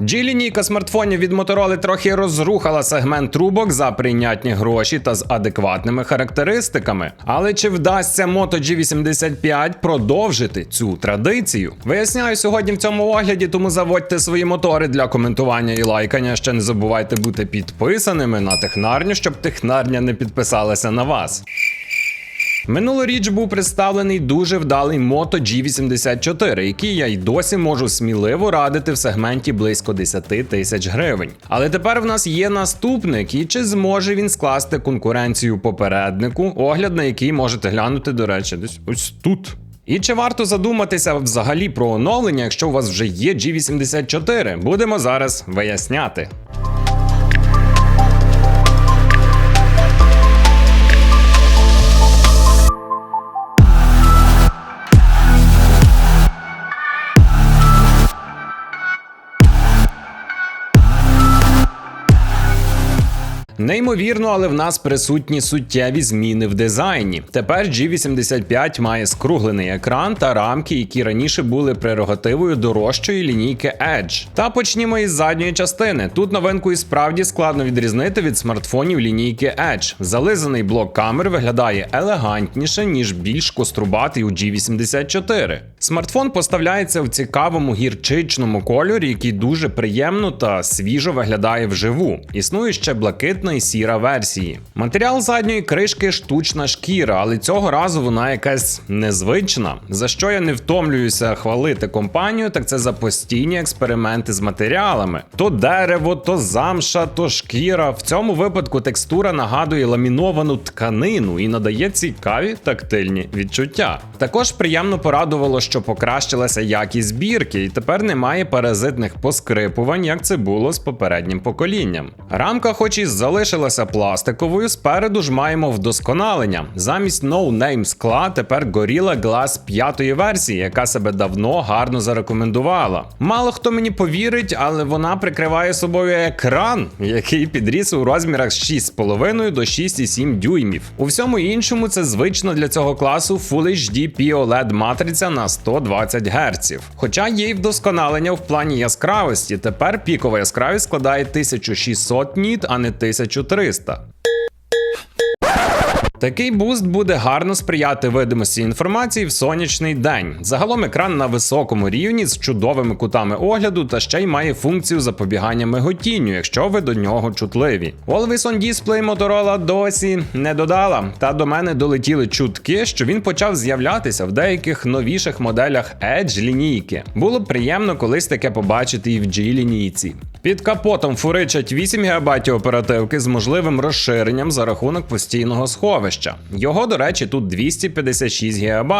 G-лінійка смартфонів від Motorola трохи розрухала сегмент трубок за прийнятні гроші та з адекватними характеристиками. Але чи вдасться Moto G85 продовжити цю традицію? Виясняю сьогодні в цьому огляді, тому заводьте свої мотори для коментування і лайкання. Ще не забувайте бути підписаними на технарню, щоб технарня не підписалася на вас. Минулоріч був представлений дуже вдалий Moto G84, який я й досі можу сміливо радити в сегменті близько 10 тисяч гривень. Але тепер в нас є наступник, і чи зможе він скласти конкуренцію попереднику, огляд на який можете глянути, до речі, десь ось тут. І чи варто задуматися взагалі про оновлення, якщо у вас вже є G84? Будемо зараз виясняти. Неймовірно, але в нас присутні суттєві зміни в дизайні. Тепер G85 має скруглений екран та рамки, які раніше були прерогативою дорожчої лінійки Edge. Та почнімо із задньої частини. Тут новинку і справді складно відрізнити від смартфонів лінійки Edge. Зализаний блок камер виглядає елегантніше, ніж більш кострубатий у G84. Смартфон поставляється в цікавому гірчичному кольорі, який дуже приємно та свіжо виглядає вживу. Існує ще блакитна і сіра версії. Матеріал задньої кришки штучна шкіра, але цього разу вона якась незвична. За що я не втомлююся хвалити компанію, так це за постійні експерименти з матеріалами: то дерево, то замша, то шкіра. В цьому випадку текстура нагадує ламіновану тканину і надає цікаві тактильні відчуття. Також приємно порадувало, що покращилася якість збірки, і тепер немає паразитних поскрипувань, як це було з попереднім поколінням. Рамка, хоч і залишилася пластиковою, спереду ж маємо вдосконалення. Замість no-name скла тепер Gorilla Glass 5 версії, яка себе давно гарно зарекомендувала. Мало хто мені повірить, але вона прикриває собою екран, який підріс у розмірах з 6,5 до 6,7 дюймів. У всьому іншому це звично для цього класу Full HD POLED матриця на 120 Гц. Хоча є й вдосконалення в плані яскравості. Тепер пікова яскравість складає 1600 ніт, а не 1300. Такий буст буде гарно сприяти видимості інформації в сонячний день. Загалом екран на високому рівні з чудовими кутами огляду та ще й має функцію запобігання миготінню, якщо ви до нього чутливі. Always on Display Motorola досі не додала, та до мене долетіли чутки, що він почав з'являтися в деяких новіших моделях Edge лінійки. Було б приємно колись таке побачити і в G лінійці. Під капотом фуричать 8 ГБ оперативки з можливим розширенням за рахунок постійного сховища. Його, до речі, тут 256 ГБ.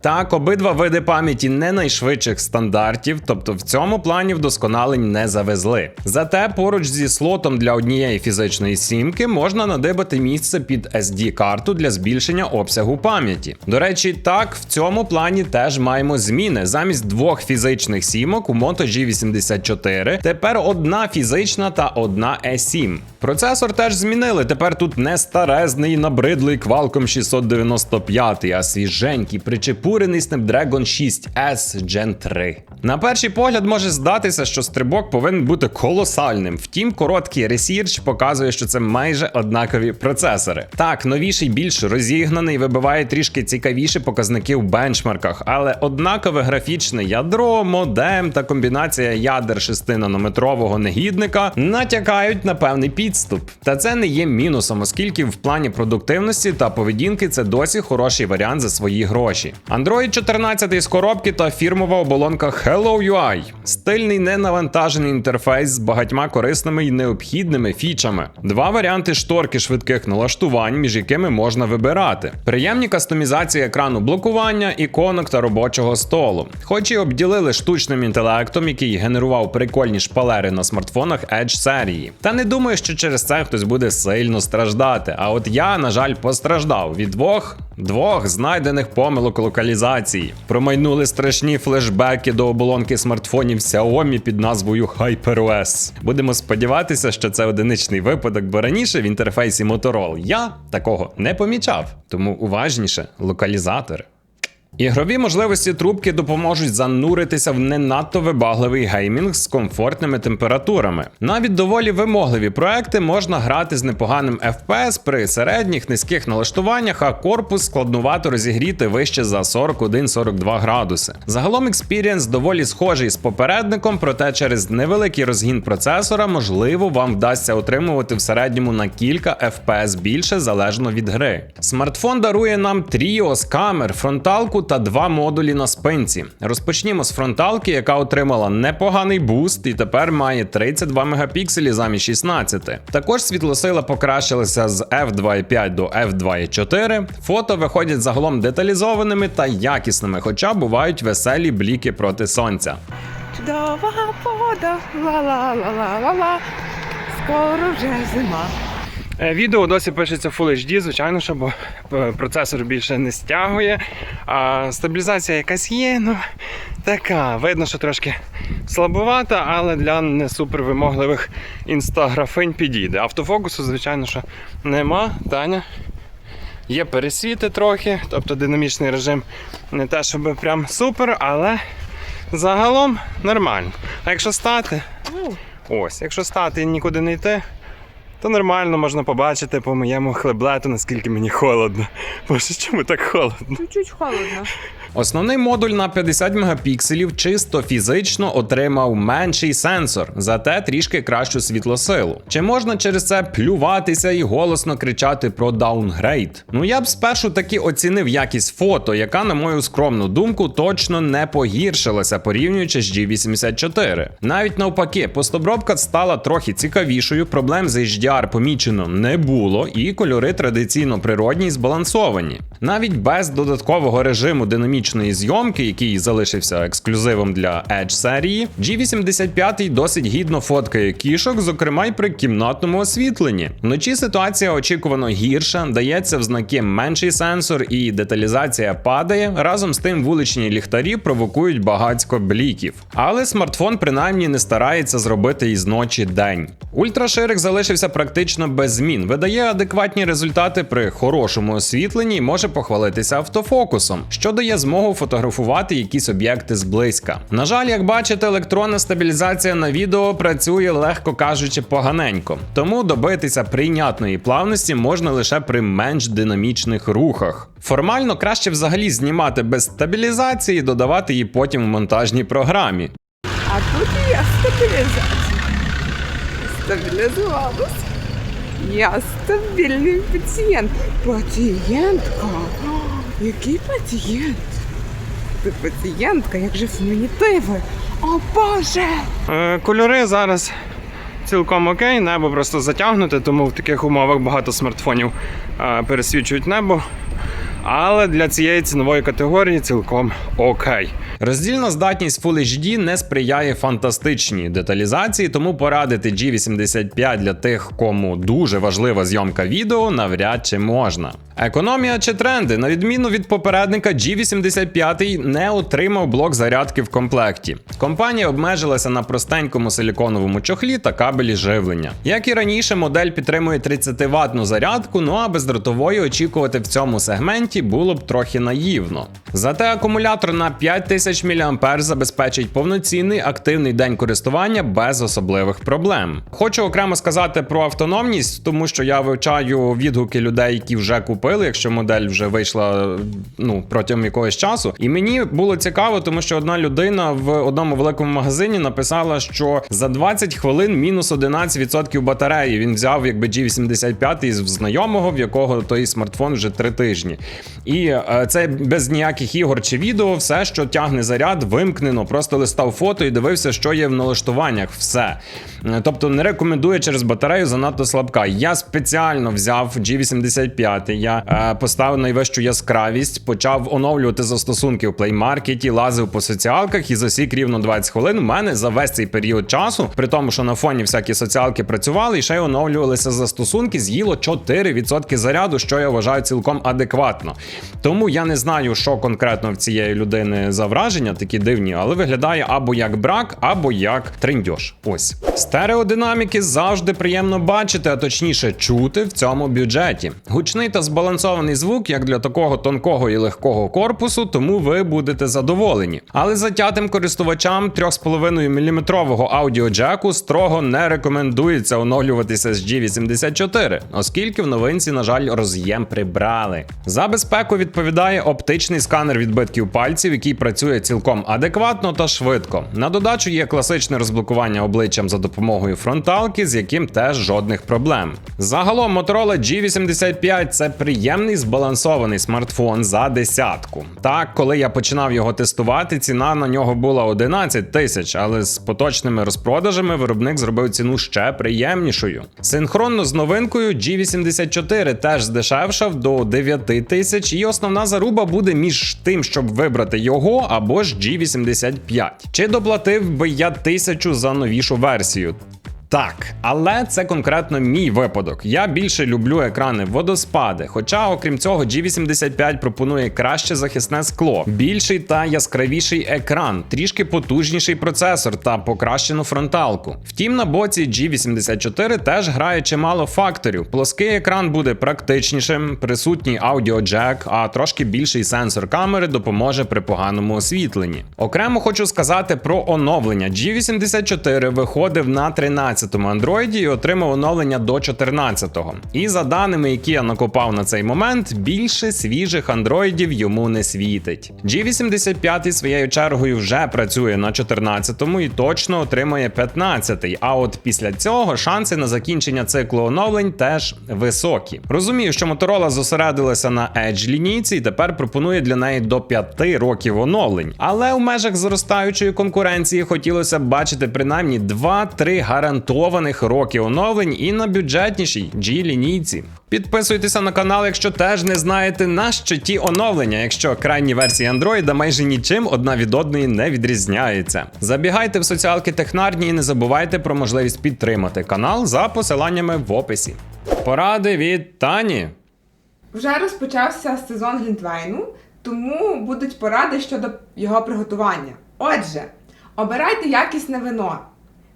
Так, обидва види пам'яті не найшвидших стандартів, тобто в цьому плані вдосконалень не завезли. Зате поруч зі слотом для однієї фізичної сімки можна надибати місце під SD-карту для збільшення обсягу пам'яті. До речі, так, в цьому плані теж маємо зміни. Замість двох фізичних сімок у Moto G84 тепер одна фізична та одна E7. Процесор теж змінили. Тепер тут не старезний набридлий Qualcomm 695, а свіженький причепурений Snapdragon 6S Gen 3. На перший погляд може здатися, що стрибок повинен бути колосальним. Втім, короткий ресірч показує, що це майже однакові процесори. Так, новіший більш розігнаний, вибиває трішки цікавіші показники в бенчмарках, але однакове графічне ядро, модем та комбінація ядер 6 нанометрового негідника натякають на певний підступ. Та це не є мінусом, оскільки в плані продуктивності та поведінки це досі хороший варіант за свої гроші. Android 14 з коробки та фірмова оболонка Hello UI. Стильний ненавантажений інтерфейс з багатьма корисними і необхідними фічами. Два варіанти шторки швидких налаштувань, між якими можна вибирати. Приємні кастомізації екрану блокування, іконок та робочого столу. Хоч і обділили штучним інтелектом, який генерував прикольні шпалери на смартфонах Edge серії. Та не думаю, що через це хтось буде сильно страждати. А от я, на жаль, постраждав від двох. Двох знайдених помилок локалізації. Промайнули страшні флешбеки до оболонки смартфонів Xiaomi під назвою HyperOS. Будемо сподіватися, що це одиничний випадок, бо раніше в інтерфейсі Motorola я такого не помічав. Тому уважніше локалізатори. Ігрові можливості трубки допоможуть зануритися в не надто вибагливий геймінг з комфортними температурами. Навіть доволі вимогливі проекти можна грати з непоганим FPS при середніх низьких налаштуваннях, а корпус складнувато розігріти вище за 41-42 градуси. Загалом експірієнс доволі схожий з попередником, проте через невеликий розгін процесора можливо вам вдасться отримувати в середньому на кілька FPS більше залежно від гри. Смартфон дарує нам тріо з камер, фронталку та два модулі на спинці. Розпочнімо з фронталки, яка отримала непоганий буст і тепер має 32 мегапікселі замість 16. Також світлосила покращилася з f2.5 до f2.4. Фото виходять загалом деталізованими та якісними, хоча бувають веселі бліки проти сонця. Чудова погода, ла-ла-ла-ла-ла-ла. Скоро вже зима. Е, Відео досі пишеться Full HD, звичайно, що бо е, процесор більше не стягує. А стабілізація якась є, ну така. Видно, що трошки слабовата, але для не супер вимогливих інстаграфинь підійде. Автофокусу, звичайно, що нема. Таня. Є пересвіти трохи, тобто динамічний режим не те, щоб прям супер, але загалом нормально. А якщо стати, Ну, ось, якщо стати і нікуди не йти, то нормально можна побачити по моєму хлеблету, наскільки мені холодно. Боже, чому так холодно? чуть-чуть холодно. Основний модуль на 50 мегапікселів чисто фізично отримав менший сенсор, зате трішки кращу світлосилу. Чи можна через це плюватися і голосно кричати про даунгрейд? Ну я б спершу таки оцінив якість фото, яка, на мою скромну думку, точно не погіршилася порівнюючи з G84. Навіть навпаки, постобробка стала трохи цікавішою, проблем з HDR помічено не було, і кольори традиційно природні і збалансовані. Навіть без додаткового режиму динамічної зйомки, який залишився ексклюзивом для Edge серії, G85 досить гідно фоткає кішок, зокрема й при кімнатному освітленні. Вночі ситуація очікувано гірша, дається в знаки менший сенсор і деталізація падає. Разом з тим вуличні ліхтарі провокують багатько бліків. Але смартфон принаймні не старається зробити із ночі день. Ультраширик залишився практично без змін, видає адекватні результати при хорошому освітленні і може похвалитися автофокусом, що дає змогу фотографувати якісь об'єкти зблизька. На жаль, як бачите, електронна стабілізація на відео працює, легко кажучи, поганенько, тому добитися прийнятної плавності можна лише при менш динамічних рухах. Формально краще взагалі знімати без стабілізації і додавати її потім в монтажній програмі. А тут є стабілізація. Стабілізувалась. Я стабільний пацієнт. Пацієнтка. Який пацієнт? Ти пацієнтка, як же фемінітиви. О Боже! Е, кольори зараз цілком окей, небо просто затягнуте, тому в таких умовах багато смартфонів е, пересвічують небо. Але для цієї цінової категорії цілком окей. Роздільна здатність Full HD не сприяє фантастичній деталізації, тому порадити G85 для тих, кому дуже важлива зйомка відео, навряд чи можна. Економія чи тренди, на відміну від попередника, G85 не отримав блок зарядки в комплекті. Компанія обмежилася на простенькому силіконовому чохлі та кабелі живлення. Як і раніше, модель підтримує 30 ватну зарядку, ну а бездротової очікувати в цьому сегменті було б трохи наївно. Зате акумулятор на 5000 мАh забезпечить повноцінний активний день користування без особливих проблем. Хочу окремо сказати про автономність, тому що я вивчаю відгуки людей, які вже купили, якщо модель вже вийшла ну протягом якогось часу. І мені було цікаво, тому що одна людина в одному великому магазині написала, що за 20 хвилин мінус 11% батареї. Він взяв якби G85 із знайомого, в якого той смартфон вже три тижні. І е, це без ніяких ігор чи відео, все, що тягне заряд, вимкнено, просто листав фото і дивився, що є в налаштуваннях. Все. Е, Тобто не рекомендує через батарею занадто слабка. Я спеціально взяв G85, я е, поставив найвищу яскравість, почав оновлювати застосунки в Market, лазив по соціалках і засік рівно 20 хвилин. У мене за весь цей період часу, при тому, що на фоні всякі соціалки працювали і ще й оновлювалися застосунки, з'їло 4% заряду, що я вважаю цілком адекватно. Тому я не знаю, що конкретно в цієї людини за враження, такі дивні, але виглядає або як брак, або як трендьош. Ось. Стереодинаміки завжди приємно бачити, а точніше чути в цьому бюджеті. Гучний та збалансований звук, як для такого тонкого і легкого корпусу, тому ви будете задоволені. Але затятим користувачам 3,5 мм аудіоджеку строго не рекомендується оновлюватися з G84, оскільки в новинці, на жаль, роз'єм прибрали. За безпеку відповідає оптичний сканер відбитків пальців, який працює цілком адекватно та швидко. На додачу є класичне розблокування обличчям за допомогою фронталки, з яким теж жодних проблем. Загалом Motorola G85 це приємний збалансований смартфон за десятку. Так, коли я починав його тестувати, ціна на нього була 11 тисяч, але з поточними розпродажами виробник зробив ціну ще приємнішою. Синхронно з новинкою G84 теж здешевшав до 9 тисяч, і основна заруба буде між тим, щоб вибрати його або ж G85. Чи доплатив би я тисячу за новішу версію? Так, але це конкретно мій випадок. Я більше люблю екрани водоспади. Хоча, окрім цього, G85 пропонує краще захисне скло, більший та яскравіший екран, трішки потужніший процесор та покращену фронталку. Втім, на боці G84 теж грає чимало факторів. Плоский екран буде практичнішим, присутній аудіоджек, а трошки більший сенсор камери допоможе при поганому освітленні. Окремо хочу сказати про оновлення. G84 виходив на 13-му андроїді і отримав оновлення до 14-го. І за даними, які я накопав на цей момент, більше свіжих андроїдів йому не світить. G85 своєю чергою вже працює на 14-му і точно отримає 15-й. А от після цього шанси на закінчення циклу оновлень теж високі. Розумію, що Motorola зосередилася на Edge лінійці і тепер пропонує для неї до 5 років оновлень. Але в межах зростаючої конкуренції хотілося б бачити принаймні 2-3 гарантованих роки оновлень і на бюджетнішій G лінійці. Підписуйтеся на канал, якщо теж не знаєте, на що ті оновлення, якщо крайні версії Android майже нічим одна від одної не відрізняється. Забігайте в соціалки технарні і не забувайте про можливість підтримати канал за посиланнями в описі. Поради від Тані. Вже розпочався сезон Глінтвейну, тому будуть поради щодо його приготування. Отже, обирайте якісне вино.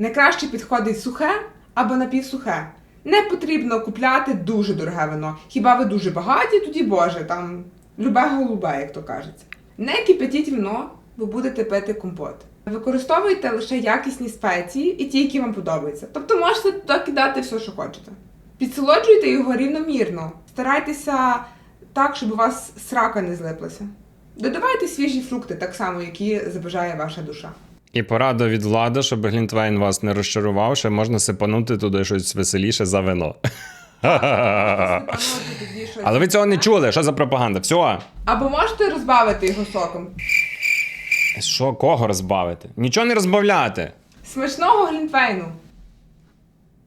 Найкраще підходить сухе або напівсухе. Не потрібно купляти дуже дороге вино. Хіба ви дуже багаті, тоді Боже, там любе голубе, як то кажеться. Не кипятіть вино, бо будете пити компот. Використовуйте лише якісні спеції і ті, які вам подобаються. Тобто можете туди кидати все, що хочете. Підсолоджуйте його рівномірно. Старайтеся так, щоб у вас срака не злиплася. Додавайте свіжі фрукти, так само, які забажає ваша душа. І порада від влади, щоб Глінтвейн вас не розчарував, ще можна сипанути туди щось веселіше за вино. Але ви цього не чули. Що за пропаганда? Все. Або можете розбавити його соком. Що, кого розбавити? Нічого не розбавляти. Смачного глінтвейну!